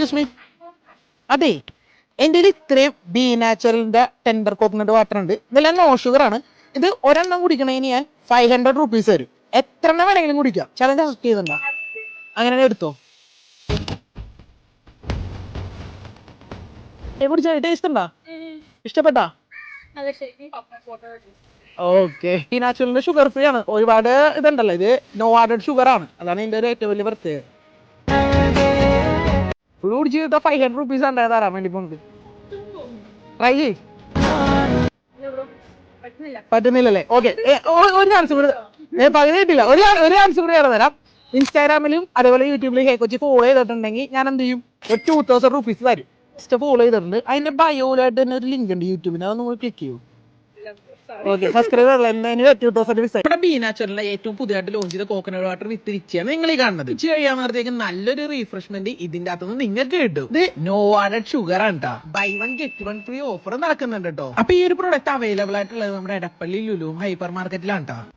Excuse me അതെ എന്റെ ഇത്രയും ബി നാച്ചുറലിന്റെ ടെൻഡർ കോക്കനട്ട് വാട്ടർ ഉണ്ട്. ഇതെല്ലാം നോ ഷുഗർ ആണ്. ഇത് ഒരെണ്ണം കുടിക്കണേന് ഞാൻ ഫൈവ് ഹൺഡ്രഡ് റുപ്പീസ് തരും. എത്ര എണ്ണം വേണമെങ്കിലും കുടിക്കാം. ചലഞ്ച് അക്സെപ്റ്റ് ചെയ്യുന്നുണ്ടോ അങ്ങനെ എടുത്തോ. കുടിച്ചാ ടേസ്റ്റ് ഉണ്ടോ? ഇഷ്ടപ്പെട്ടാ? ഓക്കെ ഈ നാച്ചുറലിന്റെ ഷുഗർ ഫ്രീ ആണ്. ഒരുപാട് ഇതുണ്ടല്ലോ. ഇത് നോ ആഡഡ് ഷുഗർ ആണ്. അതാണ് ഇതിന്റെ ഒരു ഏറ്റവും വലിയ പ്രത്യേകത. ഫുൾ കുടിച്ച് ഫൈവ് ഹൺഡ്രഡ് റുപ്പീസ് ഉണ്ടായത് തരാൻ വേണ്ടി പോണ്ട് ട്രൈ ചെയ് പറ്റുന്നില്ല പറ്റുന്നില്ലല്ലേ ഓക്കെ ഒരു ചാൻസ് കൂടെ. പകുതി ഒരു ഒരു ചാൻസ് കൂടെ വേറെ തരാം. ഇൻസ്റ്റാഗ്രാമിലും അതേപോലെ യൂട്യൂബിലും ഹേ കൊച്ചി ഫോളോ ചെയ്തിട്ടുണ്ടെങ്കിൽ ഞാൻ എന്ത് ചെയ്യും? ഒരു ടൂ തൗസൻഡ് റുപ്പീസ് തരും. ജസ്റ്റ് ഫോളോ ചെയ്തിട്ടുണ്ട്. അതിന്റെ ബയോയിലായിട്ട് തന്നെ ഒരു ലിങ്ക് ഉണ്ട് യൂട്യൂബിന് അതൊന്ന് ക്ലിക്ക് ചെയ്യൂ. ഓക്കെ സബ്സ്ക്രൈബർ എന്തായാലും ടൂ തൗസൻഡ് റുപ്പീസ് നമ്മുടെ ബി നാച്ചുറലിലെ ഏറ്റവും പുതിയതായിട്ട് ലോഞ്ച് ചെയ്ത കോക്കനട്ട് വാട്ടർ വിത്ത് റിച്ചാണ് നിങ്ങൾ ഈ കാണുന്നത്. ഇച്ച് കഴിയാകുമ്പോഴത്തേക്ക് നല്ലൊരു റീഫ്രഷ്മെന്റ് ഇതിന്റെ അകത്തുനിന്ന് നിങ്ങൾക്ക് കിട്ടും. ഇത് നോ ആഡഡ് ഷുഗർ ആണ് കേട്ടോ buy one get one free offer നടക്കുന്നുണ്ട് കേട്ടോ അപ്പൊ ഈ ഒരു പ്രോഡക്റ്റ് അവൈലബിൾ ആയിട്ടുള്ളത് നമ്മുടെ എടപ്പള്ളി ലുലു ഹൈപ്പർ മാർക്കറ്റിലാണ് കേട്ടോ